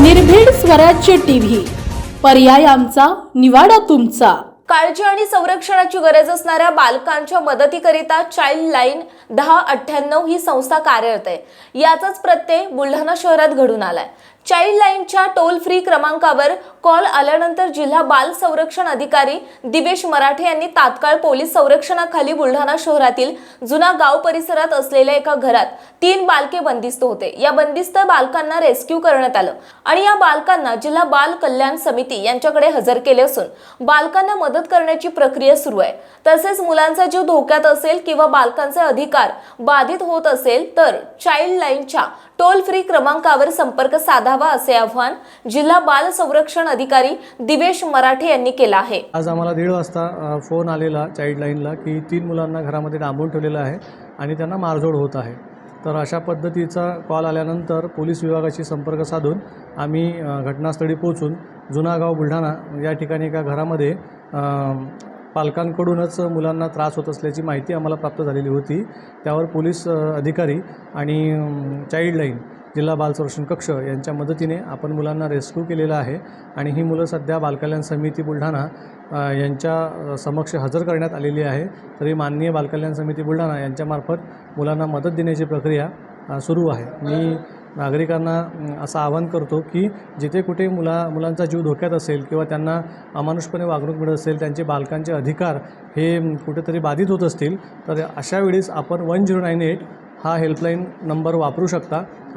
निर्भीड स्वराज्य टीव्ही. पर्याय आमचा निवाडा तुमचा. काळजी आणि संरक्षणाची गरज असणाऱ्या बालकांच्या मदतीकरिता चाइल्ड लाईन दहा अठ्ठ्याण्णव ही संस्था कार्यरत आहे. याचाच प्रत्यय बुलढाणा शहरात घडून आलाय. चाइल्ड लाईनच्या टोल फ्री क्रमांकावर कॉल आल्यानंतर जिल्हा बाल संरक्षण अधिकारी दिवेश मराठे यांनी तात्काळ पोलीस संरक्षणाखाली बुलढाणा शहरातील जुना गाव परिसरात असलेल्या एका घरात तीन बालके बंदिस्त होते. या बंदिस्त बालकांना रेस्क्यू करण्यात आलं आणि या बालकांना जिल्हा बाल कल्याण समिती यांच्याकडे हजर केले असून बालकांना मदत करण्याची प्रक्रिया सुरू आहे. तसेच मुलांचा जीव धोक्यात असेल किंवा बालकांचे अधिकार बाधित होत असेल तर चाइल्ड लाईनच्या टोल फ्री क्रमांकावर संपर्क साधा साधावा असे आव्हान जिल्हा बाल संरक्षण अधिकारी दिवेश मराठे यांनी केलं आहे. आज आम्हाला दीड वाजता फोन आलेला चाइल्ड लाईनला की तीन मुलांना घरामध्ये डांबून ठेवलेलं आहे आणि त्यांना मारझोड होत आहे. तर अशा पद्धतीचा कॉल आल्यानंतर पोलीस विभागाशी संपर्क साधून आम्ही घटनास्थळी पोहोचून जुनागाव बुलढाणा या ठिकाणी एका घरामध्ये पालकांकडूनच मुलांना त्रास होत असल्याची माहिती आम्हाला प्राप्त झालेली होती. त्यावर पोलीस अधिकारी आणि चाईल्डलाईन लाईन जिल्हा बाल संरक्षण कक्ष यांच्या मदतीने आपण मुलांना रेस्क्यू केलेलं आहे आणि ही मुलं सध्या बालकल्याण समिती बुलढाणा यांच्या समक्ष हजर करण्यात आलेली आहे. तरी माननीय बालकल्याण समिती बुलढाणा यांच्यामार्फत मुलांना मदत देण्याची प्रक्रिया सुरू आहे. मी नागरिकांना असं आवाहन करतो की जिथे कुठे मुला मुलांचा जीव धोक्यात असेल किंवा त्यांना अमानुषपणे वागणूक मिळत असेल त्यांचे बालकांचे अधिकार हे कुठेतरी बाधित होत असतील तर अशा वेळेस आपण वन झिरो नाईन एट हा हेल्पलाईन नंबर वापरू शकता.